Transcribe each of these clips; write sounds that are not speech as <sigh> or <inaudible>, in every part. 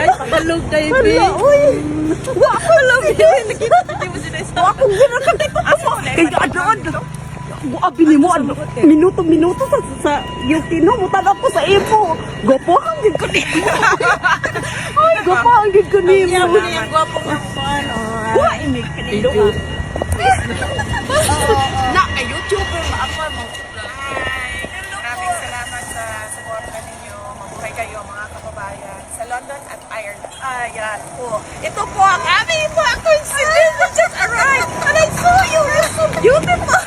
Dahil pagalog dahil, Hala, be. uy. Wa ako lang. Nakita mo sila sa... Wa ako ginakati ko. Kaya ano, ano. Abi ni mo, ano, minuto-minuto sa, sa yung tinumutan ako sa ipo. Gopo ang gid ko ni. <laughs> Ay, gopo ang gid ko ni mo mo. na yung gwapo ng fan. Wa, imig ka. Na, kay YouTuber, maakwa mo. Hi! Maraming salamat sa suporta ninyo. Mabuhay kayo mga kababayan sa London at Ireland. Ayan po. Ito po ang aming mga coincidence that just arrived. And I saw you. You're so beautiful.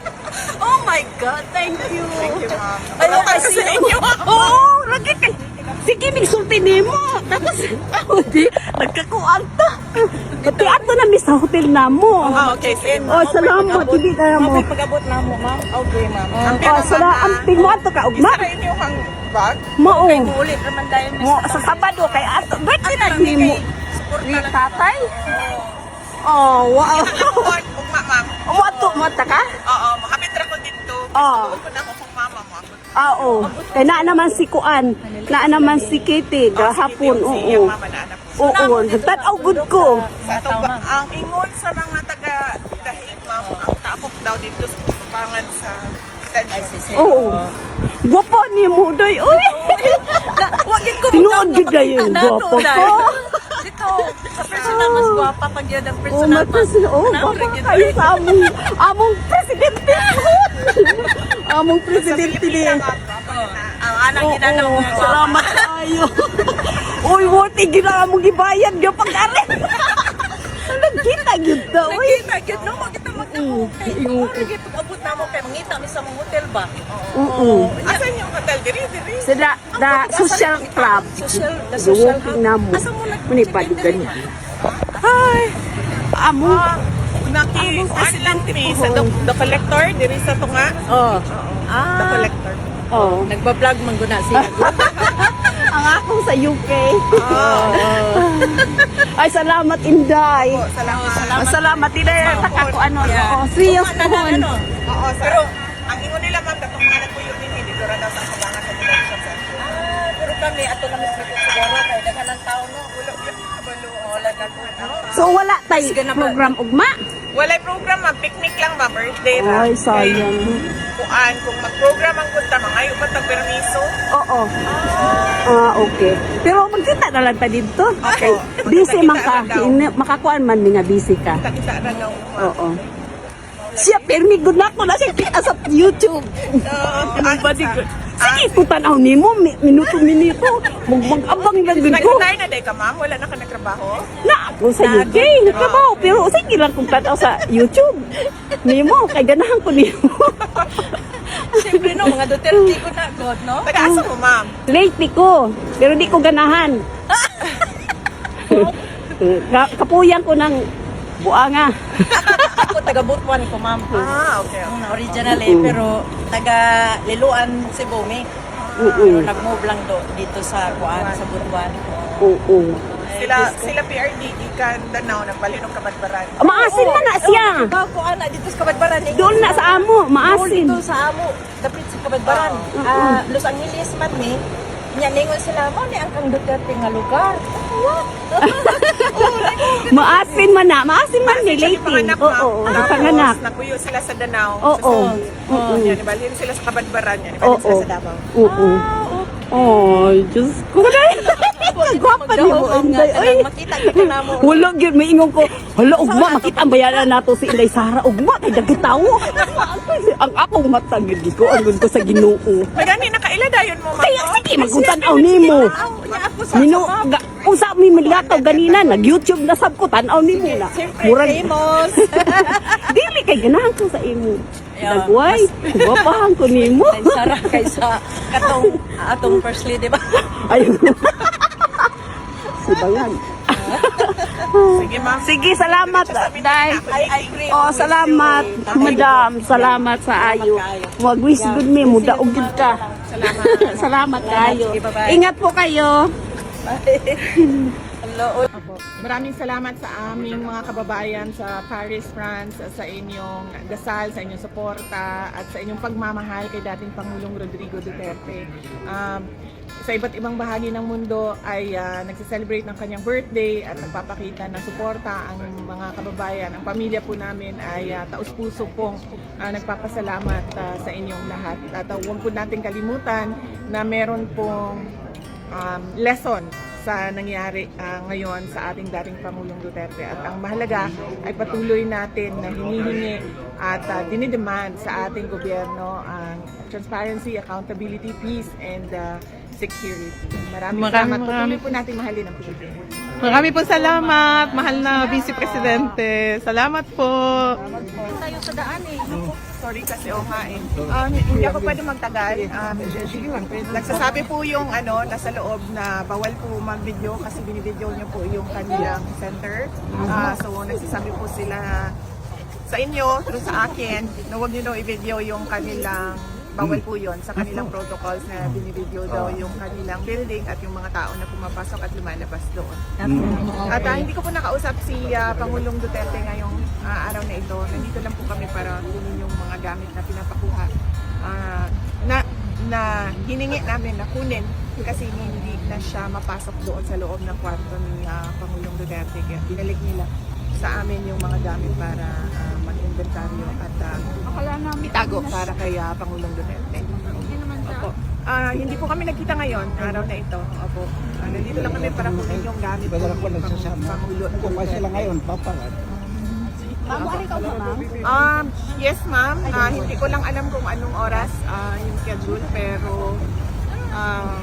<laughs> oh my God. Thank you. Thank you, ma'am. Ano kasi sa inyo? Oo, lagi kay. Sige, may sulti ni mo. Tapos, ako <laughs> di, nagkakuan ta. Pati ato na sa hotel na mo. Ah, okay. Sige, Oh, salamat, hindi ka mo. pag-abot na mo, ma'am. Okay, ma'am. Oh, sala, amping mo ato ka, ugma. Isa inyo kang bag. Mao. Ulit naman tayo. Mo, sa Sabado, kay ato. Ba't na ni mo? Ni tatay? Oh, wow. Nakuha <laughs> kung ma'am. Mo ato mo ta ka? Oo, makapit ra ko dito. Oo. Na ako kung mama mo. Ah, oo. Kay naa naman si Kuan. Naa naman si Kitty, gahapon, Si oo. mama. Oo, tanaw good ko. Ang ingon sa mga taga dahig ma'am, ang tapok daw dito sa pangan sa. Oo. Gwapo ni mo, doy. Uy! Wag ko Tinuod gid na yun, gwapo ko. Dito, sa personal mas gwapa pag yun ang Oh, personal matas, oh, gwapo kayo sa among, among presidente. <laughs> among presidente ni. Ang anak Oo, ginanaw mo. salamat tayo. <laughs> Uy, worthy gina among gibayad yo pag-ari. <laughs> Nagkita gyud ta, uy. Nakita, no, makita ano lagi pag-abot na mo, kay mangita mi sa mga hotel ba? Oo. Asan yung hotel? Diri, diri. Sa da, da social club. Social, the social namo. Asa mo nag- Muni pa di gani. Ay, amo. Naki, ano lang mi sa the, the collector, diri sa tunga. Oh. The Ah, collector. Oh. nagba-vlog man guna siya. <laughs> Ang akong sa UK. Ay, salamat, Inday. Po, salamat. Salamat, salamat Inday. Taka ko ano. Yeah. Oh, serious Tuma na po. ano. Oo, pero ang ingon nila ma'am, katong mga nagpuyo din, dito ra daw sa kabangan sa detention center. Ah, pero kami, ato na mas siguro, kay dagan ng tao, no? Ulo. Wala na po, no? So, wala tayo program ugma. Walay program ma'am, picnic lang ma'am, birthday ra. Ay, sayang. Kuan, kung mag-program ang kunta, mangayo pa tag permiso. Oo. Ah, okay. Pero magkita na lang ta dito. Okay. <laughs> Busy man ka. Na. Ini- Makakuan man ni nga busy ka. Kita ra daw. Oo. Siya, permi good na ko na siya kita sa YouTube. Uh, ba di ko? Sige, tutanaw ni mo, mi- minuto-minuto. Mag-abang lang din ko. Nag-retire na day ka ma'am? Wala na ka nagtrabaho? Na ako sa UK, nagtrabaho. Pero sige lang kung tanaw sa YouTube. Nimo, kay ganahan ko nimo. <laughs> Siyempre, no, mga Duterte ko na, God, no? Taga-asa mo ma'am? Late ko, pero di ko ganahan. <laughs> Ka- Kapuyan ko ng buanga. <laughs> Ako, taga Butuan ko, ma'am. Ah, okay. Ang original eh, pero taga Liluan, Cebu, me. Oo. Pero nag-move lang do, dito sa Kuan, sa Butuan. Oo. Sila sila PRD ikan Danao nagbalinong kabadbaran. Maasin na na siya. Ba, Kuan na, dito sa Kabadbaran. eh. Doon na sa amo, Doon maasin. dito sa Amo, dapat sa Kabadbaran. Ah, Los Angeles man, me. Nya ningon sila mo ni ang kang Duterte nga lugar. <laughs> Maasin man na, maasin man ni. Panganak Oo, oo, Tapos, panganak. Nakuyo sila sa Danao. Oo. Sa Oo. Yan, ibalhin sila sa kabadbaran. Yan, ibalhin Oo. sila sa Davao. Oo. Oh, Diyos ko na. Gwapa ni mo. Ay, makita kita na mo. wala gyud may ingon ko. Hala ugma makita ang bayaran nato si Inday Sara ugma kay dagit tawo. <laughs> Ang akong mata gyud ko anggon ko sa Ginoo. May gani, nakaila dayon mo, ma'am. Kaya sige magkutan-aw nimo. Mino ga, usa mi milakaw ganina nag-YouTube na sab ko tan-aw nimo na. Siyempre, Murag famous. <laughs> dili kay ganahan ko sa imo. Yeah, Dagway, guwapahan ko nimo. Ay, sarap kaysa katong atong first lady ba? <laughs> Ayun. si Bayan. Sige, ma'am. Sige, salamat. Day. Oh, salamat, madam. Salamat sa ayo. Wag wish good me, muda og ka. Salamat. <laughs> Salamat kayo. Ingat po kayo. Hello. Maraming salamat sa aming mga kababayan sa Paris, France, sa inyong dasal, sa inyong suporta, at sa inyong pagmamahal kay dating Pangulong Rodrigo Duterte. Um, sa iba't ibang bahagi ng mundo ay ah, nagse-celebrate ng kanyang birthday at nagpapakita ng suporta ang mga kababayan. Ang pamilya po namin ay ah, taus-puso pong ah, nagpapasalamat ah, sa inyong lahat. At ah, huwag po natin kalimutan na meron pong um, lesson sa nangyari ah, ngayon sa ating dating Pangulong Duterte. At ang mahalaga ay patuloy natin na hinihingi at uh, dinidemand sa ating gobyerno ang transparency, accountability, peace, and uh, security. Maraming, Maraming, salamat. Patuloy po natin mahalin ang Pilipinas. Marami po salamat, mahal na Vice Presidente. Salamat po. Tayo sa daan eh. Sorry kasi o nga eh. Um, hindi ako pwede magtagal. Um, nagsasabi po yung ano, nasa loob na bawal po mag-video kasi binibideo niyo po yung kanilang center. Ah, so nagsasabi po sila sa inyo, through sa akin, na huwag niyo daw i-video yung kanilang bawal po yon sa kanilang protocols na binibideo daw yung kanilang building at yung mga tao na pumapasok at lumalabas doon. At ah, hindi ko po nakausap si ah, Pangulong Duterte ngayong ah, araw na ito. Nandito lang po kami para kunin yung mga gamit na pinapakuha. Ah, na, na hiningi namin na kunin kasi hindi na siya mapasok doon sa loob ng kwarto ni ah, Pangulong Duterte. Kaya binalik nila sa amin yung mga gamit para ah, mag-inventaryo at ah, itago para kay ah, Pangulong Duterte. Opo. Ah, hindi po kami nagkita ngayon, araw na ito. Opo. Ah, nandito lang kami para kunin yung gamit ko nagsasama. Pangulo Kung kasi sila ngayon, papangat. Um, yes ma'am. Ah, hindi ko lang alam kung anong oras ah, yung schedule pero um, um,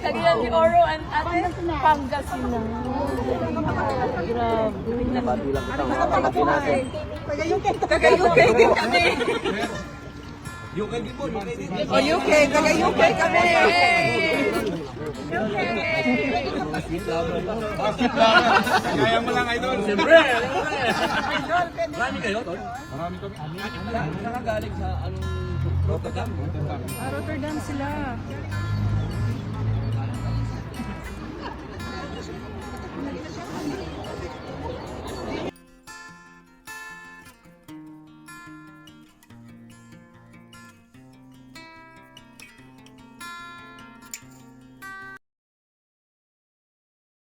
Cagayan de Oro and ate Pangasinan. Grabe. Taga-UK din kami. O UK, taga-UK kami. Kaya mo lang, idol. Siyempre. Marami kayo, tol? Marami kami. Nakagaling sa anong Rotterdam? Rotterdam. Rotterdam sila.